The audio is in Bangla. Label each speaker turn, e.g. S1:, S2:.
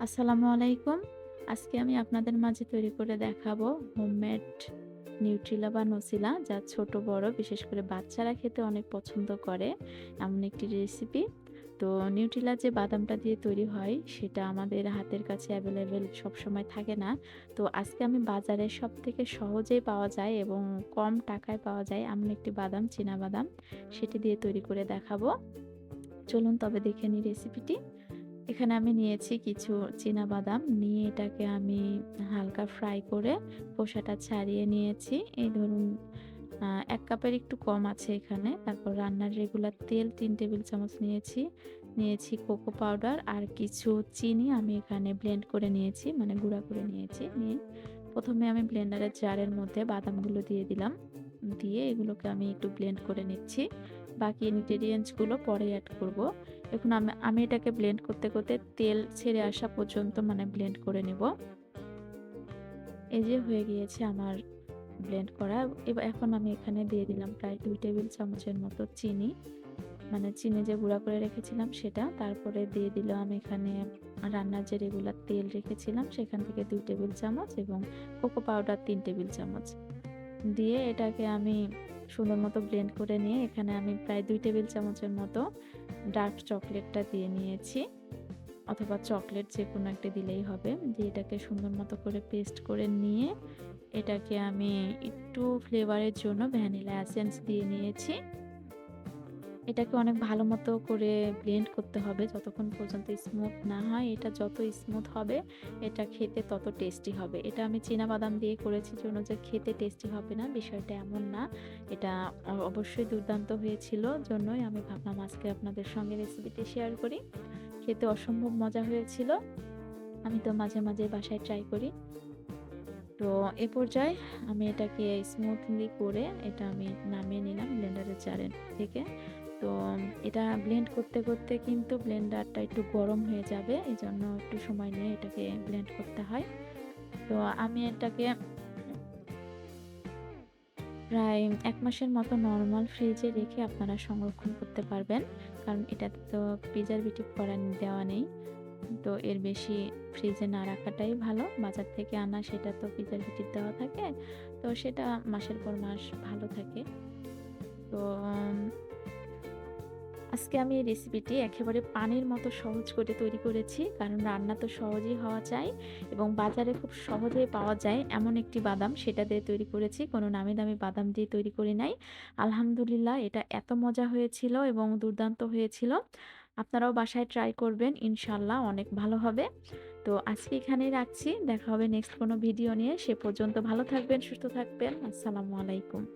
S1: আসসালামু আলাইকুম। আজকে আমি আপনাদের মাঝে তৈরি করে দেখাবো হোমমেড নিউট্রিলা বা নসিলা, যা ছোট, বড়, বিশেষ করে বাচ্চারা খেতে অনেক পছন্দ করে এমন একটি রেসিপি। তো নিউট্রিলা যে বাদামটা দিয়ে তৈরি হয়, সেটা আমাদের হাতের কাছে অ্যাভেলেবেল সবসময় থাকে না। তো আজকে আমি বাজারে সব থেকে সহজেই পাওয়া যায় এবং কম টাকায় পাওয়া যায় এমন একটি বাদাম, চীনা বাদাম, সেটি দিয়ে তৈরি করে দেখাবো। চলুন তবে দেখে নিই রেসিপিটি। এখানে আমি নিয়েছি কিছু বাদাম নিয়ে এটাকে আমি হালকা ফ্রাই করে খোসাটা ছাড়িয়ে নিয়েছি। এই ধরুন এক কাপের একটু কম আছে এখানে। তারপর রান্নার রেগুলার তেল তিন টেবিল চামচ নিয়েছি। নিয়েছি কোকো পাউডার আর কিছু চিনি আমি এখানে ব্লেন্ড করে নিয়েছি মানে গুঁড়া করে নিয়েছি। নিয়ে প্রথমে আমি ব্লেন্ডারের জারের মধ্যে বাদামগুলো দিয়ে দিলাম। দিয়ে এগুলোকে আমি একটু ব্লেন্ড করে নিচ্ছি। বাকি ইনগ্রেডিয়েন্টসগুলো পরে অ্যাড করব। এখন আমি আমি এটাকে ব্লেন্ড করতে, করতে তেল ছেড়ে আসা পর্যন্ত মানে ব্লেন্ড করে নেব। এই যে হয়ে গিয়েছে আমার ব্লেন্ড করা। এবার এখন আমি এখানে দিয়ে দিলাম প্রায় দুই টেবিল চামচের মতো চিনি। মানে চিনি যে গুঁড়া করে রেখেছিলাম সেটা। তারপরে দিয়ে দিলাম আমি এখানে রান্নার যে রেগুলার তেল রেখেছিলাম সেখান থেকে দুই টেবিল চামচ এবং কোকো পাউডার তিন টেবিল চামচ। দিয়ে এটাকে আমি সুন্দর মতো ব্লেন্ড করে নিয়ে এখানে আমি প্রায় দুই টেবিল চামচের মতো ডার্ক চকলেটটা দিয়ে নিয়েছি। অথবা চকলেট যে কোনো একটা দিলেই হবে। দিয়ে এটাকে সুন্দর মতো করে পেস্ট করে নিয়ে এটাকে আমি একটু ফ্লেভারের জন্য ভ্যানিলা এসেন্স দিয়ে নিয়েছি। এটাকে অনেক ভালো মতো করে ব্লেন্ড করতে হবে যতক্ষণ পর্যন্ত স্মুথ না হয়। এটা যত স্মুথ হবে এটা খেতে তত টেস্টি হবে। এটা আমি বাদাম দিয়ে করেছি জন্য যে খেতে টেস্টি হবে না বিষয়টা এমন না। এটা অবশ্যই দুর্দান্ত হয়েছিল জন্যই আমি ভাবলাম আজকে আপনাদের সঙ্গে রেসিপিটি শেয়ার করি। খেতে অসম্ভব মজা হয়েছিল। আমি তো মাঝে, মাঝে বাসায় ট্রাই করি। তো এ পর্যায়ে আমি এটাকে স্মুথলি করে এটা আমি নামিয়ে নিলাম ব্লেন্ডারের জারের থেকে। তো এটা ব্লেন্ড করতে, করতে কিন্তু ব্লেন্ডারটা একটু গরম হয়ে যাবে। এই জন্য একটু সময় নিয়ে এটাকে ব্লেন্ড করতে হয়। তো আমি এটাকে প্রায় এক মাসের মতো নর্মাল ফ্রিজে রেখে আপনারা সংরক্ষণ করতে পারবেন। কারণ এটাতে তো প্রিজারভেটিভ করা দেওয়া নেই। তো এর বেশি ফ্রিজে না রাখাটাই ভালো। বাজার থেকে আনা সেটা তো প্রিজারভেটিভ দেওয়া থাকে। তো সেটা মাসের পর মাস ভালো থাকে। তো আজকে আমি এই রেসিপিটি একেবারে পানির মতো সহজ করে তৈরি করেছি। কারণ রান্না তো সহজেই হওয়া চাই এবং বাজারে খুব সহজেই পাওয়া যায় এমন একটি বাদাম সেটা দিয়ে তৈরি করেছি। কোনো নামি দামি বাদাম দিয়ে তৈরি করি নাই। আলহামদুলিল্লাহ এটা এত মজা হয়েছিল এবং দুর্দান্ত হয়েছিল। আপনারাও বাসায় ট্রাই করবেন। ইনশাল্লাহ অনেক ভালো হবে। তো আজকে এখানেই রাখছি। দেখা হবে নেক্সট কোনো ভিডিও নিয়ে। সে পর্যন্ত ভালো থাকবেন, সুস্থ থাকবেন। আসসালামু আলাইকুম।